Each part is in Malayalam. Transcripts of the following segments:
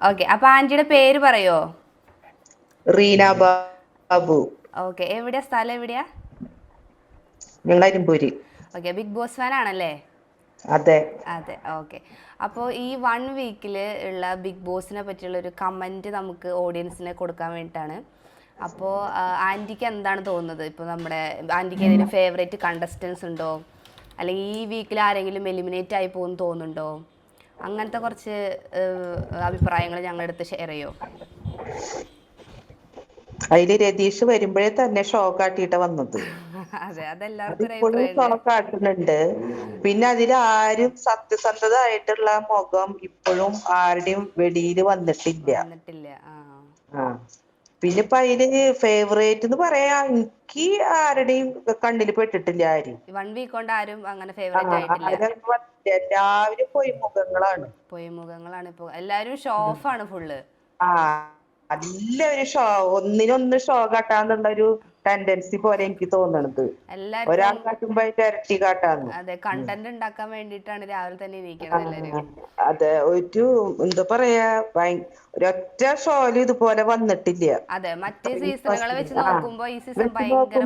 ഓക്കെ അപ്പൊ ആന്റിയുടെ പേര് പറയോ? റീന ബാബു. ഓക്കെ എവിടെയാ? സ്ഥലം എവിടെയാ? ഞങ്ങൾ Arimpur okay Bigg Boss fan ആണല്ലേ? അതെ. അതെ ഓക്കെ അപ്പോൾ ഈ വൺ വീക്കിൽ ഉള്ള ബിഗ് ബോസിനെ പറ്റിയുള്ള ഒരു കമന്റ് നമുക്ക് ഓഡിയൻസിനെ കൊടുക്കാൻ വേണ്ടിട്ടാണ് അപ്പോ ആന്റിക്ക് എന്താണ് തോന്നുന്നത്? ഇപ്പോൾ നമ്മുടെ ആന്റിക്ക് ഏതെങ്കിലും ഫേവറേറ്റ് കണ്ടസ്റ്റൻസ് ഉണ്ടോ? അല്ലെങ്കിൽ ഈ വീക്കിൽ ആരെങ്കിലും എലിമിനേറ്റ് ആയി പോകുന്നു തോന്നുന്നുണ്ടോ? അങ്ങനത്തെ കുറച്ച് അഭിപ്രായങ്ങൾ ഞങ്ങളെടുത്ത് ഷെയർ ചെയ്യോ? അതിൽ രതീഷ് വരുമ്പോഴേ തന്നെ ഷോക്ക് ആട്ടിയിട്ട് വന്നത്. ഷോക്ക് പിന്നെ അതിൽ ആരും സത്യസന്ധതായിട്ടുള്ള മുഖം ഇപ്പോഴും ആരുടെയും വെളിയിൽ വന്നിട്ടില്ല. വന്നിട്ടില്ല ആ. പിന്നെ ഇപ്പൊ അതിൽ ഫേവറേറ്റ് എന്ന് പറയാ എനിക്ക് ആരുടെയും കണ്ണിൽ പെട്ടിട്ടില്ല ആരും. വൺ വീക്ക് കൊണ്ട് ആരും അങ്ങനെ ഫേവറേറ്റ് ആയിട്ടില്ല. എല്ലാവരും മുഖങ്ങളാണ്. പൊയ് മുഖങ്ങളാണ് ഇപ്പോൾ എല്ലാവരും ഷോ ഓഫ് ആണ് ഫുള്ള് ആ എല്ലാവരും ഷോ ഒന്നിനൊന്ന് ഷോ കട്ടാന്നുള്ള ഒരു ടെൻഡൻസി പോലെ എനിക്ക് തോന്നണത്. ഒരാൾ കാട്ടുമ്പോ അതിന്റെ ഇരട്ടി കാട്ടാന്ന് അതെ കണ്ടന്റ് ഉണ്ടാക്കാൻ വേണ്ടിട്ടാണ് രാവിലെ തന്നെ അതെ ഒരു എന്താ പറയാ ഒരൊറ്റ ഷോയിൽ ഇതുപോലെ വന്നിട്ടില്ല. അതെ മറ്റേ സീസണുകളെ വെച്ച്. നോക്കുമ്പോ ഈ സീസൺ ഭയങ്കര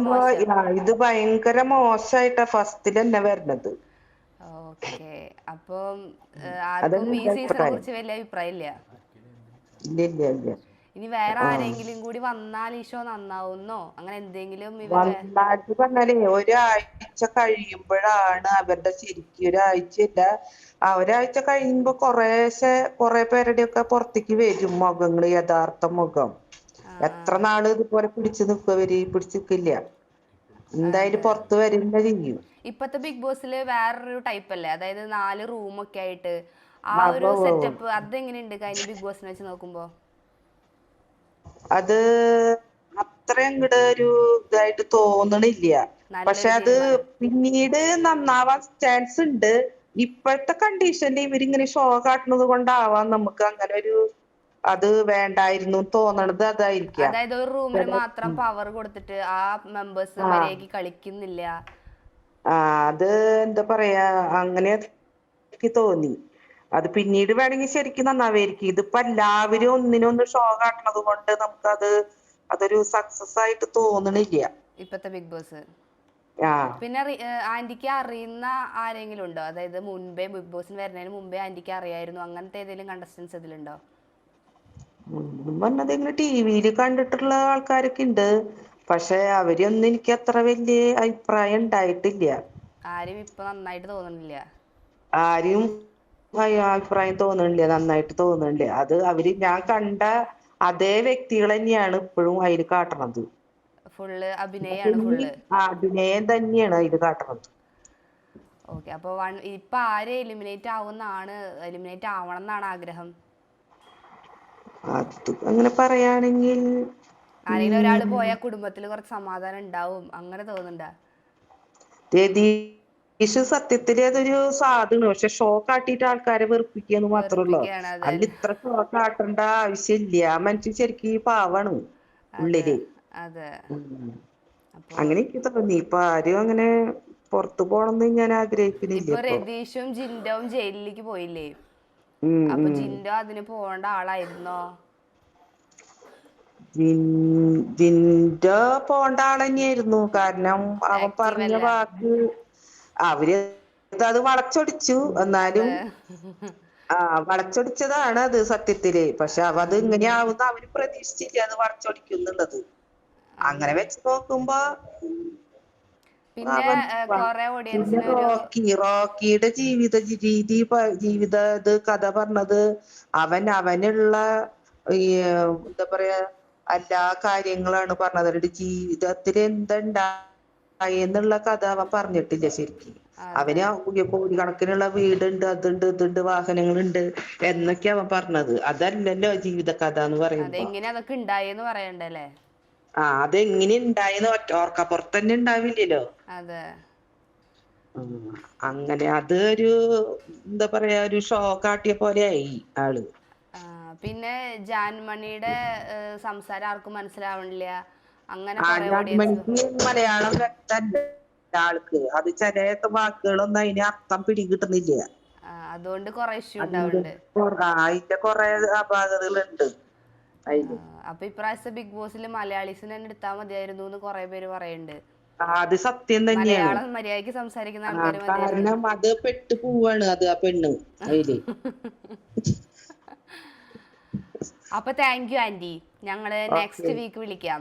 ഇത് ഭയങ്കര മോശമായിട്ടാ ഫസ്റ്റിൽ തന്നെ വരണത്. ഓക്കെ അപ്പം ആർക്കും ഈ സീസണെ കുറിച്ച് വലിയ അഭിപ്രായം ഇല്ല ഇല്ല ഇല്ല ഇനി വേറെ ആരെങ്കിലും കൂടി വന്നാൽ ഈശോ നന്നാവുന്നോ? അങ്ങനെ എന്തെങ്കിലും വന്നാട്ട് പറഞ്ഞാലേ ഒരാഴ്ച കഴിയുമ്പോഴാണ് അവരുടെ ശരിക്കും ഒരാഴ്ചയില്ല. ആ ഒരാഴ്ച കഴിയുമ്പോ കുറേശ്ശെ കുറെ പേരുടെ ഒക്കെ പുറത്തേക്ക് വരും മുഖങ്ങൾ യഥാർത്ഥ മുഖം. എത്ര നാൾ ഇതുപോലെ പിടിച്ചു നിക്കുവരി പിടിച്ചു നിൽക്കില്ല. എന്തായാലും പുറത്ത് വരുന്ന ചെയ്യും. ഇപ്പത്തെ ബിഗ് ബോസിൽ വേറൊരു ടൈപ്പ് അല്ലേ? അതായത് നാല് റൂമൊക്കെ ആയിട്ട് ആ ഒരു സെറ്റപ്പ് അതെങ്ങനെയുണ്ട് കഴിഞ്ഞ ബിഗ് ബോസിനെ വെച്ച് നോക്കുമ്പോ. അത് അത്ര അങ്ങട് ഒരു ഇതായിട്ട് തോന്നണില്ല. പക്ഷെ അത് പിന്നീട് നന്നാവാൻ ചാൻസ് ഉണ്ട്. ഇപ്പോഴത്തെ കണ്ടീഷനിൽ ഇവരിങ്ങനെ ഷോ കാട്ടുന്നത് കൊണ്ടാവാം നമുക്ക് അങ്ങനെ ഒരു അത് വേണ്ടായിരുന്നു തോന്നണത് അതായിരിക്കാം. അതായത് ഒരു റൂമിന് മാത്രം പവർ കൊടുത്തിട്ട് ആ മെമ്പേഴ്സ് മര്യാദയ്ക്ക് കളിക്കുന്നില്ല. അത് എന്താ പറയാ അങ്ങനെ തോന്നി. അത് പിന്നീട് വേണമെങ്കിൽ ശരിക്കും നന്നാവായിരിക്കും. ഇതിപ്പോ എല്ലാവരും ഒന്നിനൊന്ന് ഷോ കാട്ടണത് കൊണ്ട് നമുക്കത് അതൊരു സക്സസ് ആയിട്ട് തോന്നണില്ല. ഇപ്പത്തെ ബിഗ് ബോസ് പിന്നെ ആന്റിക്ക് അറിയുന്ന ആരെങ്കിലും ഉണ്ടോ? അതായത് മുൻപേ ബിഗ് ബോസിന് വരുന്നതിന് മുമ്പേ ആന്റിക്ക് അറിയായിരുന്നു. അങ്ങനത്തെ ഏതെങ്കിലും കണ്ടസ്റ്റൻസ് ഇതിലുണ്ടോ? പറഞ്ഞത് ഇങ്ങനെ ടി വിയിൽ കണ്ടിട്ടുള്ള ആൾക്കാരൊക്കെ ഉണ്ട്. പക്ഷെ അവരൊന്നും എനിക്ക് അത്ര വലിയ അഭിപ്രായം ഉണ്ടായിട്ടില്ല. ആരും ഇപ്പൊ നന്നായിട്ട് തോന്നുന്നില്ല ആരും അഭിപ്രായം തോന്നണില്ല? നന്നായിട്ട് തോന്നണില്ല? അത് അവർ ഞാൻ കണ്ട അതേ വ്യക്തികൾ തന്നെയാണ് ഇപ്പോഴും അതിൽ കാട്ടണത്. ഫുള്ള് അഭിനയാണ് ഫുള്ള്. അഭിനയം തന്നെയാണ് അതിൽ കാട്ടണത്. ഓക്കെ അപ്പോൾ വൺ ഇപ്പൊ ആരെ എലിമിനേറ്റ് ആവുന്നാണ് എലിമിനേറ്റ് ആവണം എന്നാണ് ആഗ്രഹം? അത് അങ്ങനെ പറയാണെങ്കിൽ ആരെങ്കിലും ഒരാൾ പോയാൽ കുടുംബത്തിൽ കുറച്ച് സമാധാനം ഉണ്ടാവും. അങ്ങനെ തോന്നുന്നുണ്ടാ? രതീഷ് സത്യത്തിൽ അതൊരു സാധുണ് പക്ഷെ ഷോക്ക് ആട്ടിട്ട് ആൾക്കാരെ വെറുപ്പിക്കാന്ന് മാത്രമല്ലോ അതിൽ ഇത്ര ഷോക്ക് ആട്ടേണ്ട ആവശ്യമില്ല. ആ മനുഷ്യൻ ശരിക്കും ഈ പാവാണ് ഉള്ളിൽ. അങ്ങനെ എനിക്ക് തോന്നി. ഇപ്പൊ ആരും അങ്ങനെ പുറത്തു പോണെന്ന് ഞാൻ ആഗ്രഹിക്കുന്നില്ല രതീഷും ജിൻഡോവും ജയിലിലേക്ക് പോയില്ലേ? അപ്പൊ. ജിൻഡോ അതിന് പോകേണ്ട ആളായിരുന്നോ? ജിൻ- ജിൻഡോ പോണ്ട ആളെന്നെയായിരുന്നു കാരണം അവൻ പറഞ്ഞ വാക്ക് അവർ അത് വളച്ചൊടിച്ചു. എന്നാലും ആ വളച്ചൊടിച്ചതാണ് അത് സത്യത്തിൽ. പക്ഷെ അവ അത് ഇങ്ങനെയാവുന്ന അവർ പ്രതീക്ഷിച്ചില്ല അത് വളച്ചൊടിക്കും എന്നുള്ളത് അങ്ങനെ വെച്ച് നോക്കുമ്പോ പിന്നെ റോക്കി റോക്കിയുടെ ജീവിത രീതി ജീവിത ഇത് കഥ പറഞ്ഞത് അവൻ അവനുള്ള ഈ എന്താ പറയാ എല്ലാ കാര്യങ്ങളാണ് പറഞ്ഞത്. അവരുടെ ജീവിതത്തിൽ എന്തുണ്ടായി എന്നുള്ള കഥ അവൻ പറഞ്ഞിട്ടില്ല ശരിക്കും. അവന് കോടിക്കണക്കിനുള്ള വീടുണ്ട് അതുണ്ട് ഇതുണ്ട് വാഹനങ്ങളുണ്ട് എന്നൊക്കെ അവൻ പറഞ്ഞത്. അതല്ലല്ലോ ജീവിത കഥ എന്ന് പറയുന്നത് അതൊക്കെ ഉണ്ടായെന്ന് പറയണ്ടല്ലേ? ആ അതെങ്ങനെ ഉണ്ടായെന്ന് ഒറ്റ ഓർക്കപ്പുറത്ത് തന്നെ ഉണ്ടാവില്ലല്ലോ. അതെ. അങ്ങനെ അത് ഒരു എന്താ പറയാ ഒരു ഷോ കാട്ടിയ പോലെ ആയി ആൾ. പിന്നെ ജാൻമണിയുടെ സംസാരം ആർക്കും മനസ്സിലാവണില്ല. അങ്ങനെ മലയാളം ആൾക്ക്. അത് ചില വാക്കുകളൊന്നും അതിന് അർത്ഥം പിടികിട്ടുന്നില്ല. അതുകൊണ്ട് കൊറേ ഇഷ്യൂ ഉണ്ടാവുന്നുണ്ട് അതിന്റെ കൊറേ അപാകതകളുണ്ട് അപ്പൊ ഇപ്രാവശ്യത്തെ ബിഗ് ബോസിൽ മലയാളീസിനെ തന്നെ എടുത്താൽ മതിയായിരുന്നു എന്ന് കൊറേ പേര് പറയുന്നുണ്ട് അത് സത്യം തന്നെയാണ്. മലയാളം മര്യാദയ്ക്ക് സംസാരിക്കുന്ന ആൾക്കാര് ആൾക്കാർ കാരണം അത് പെട്ട് പോവാണ് അത് ആ പെണ്ണ് അതിൽ. അപ്പൊ താങ്ക് യു ആന്റി ഞങ്ങൾ നെക്സ്റ്റ് വീക്ക് വിളിക്കാം.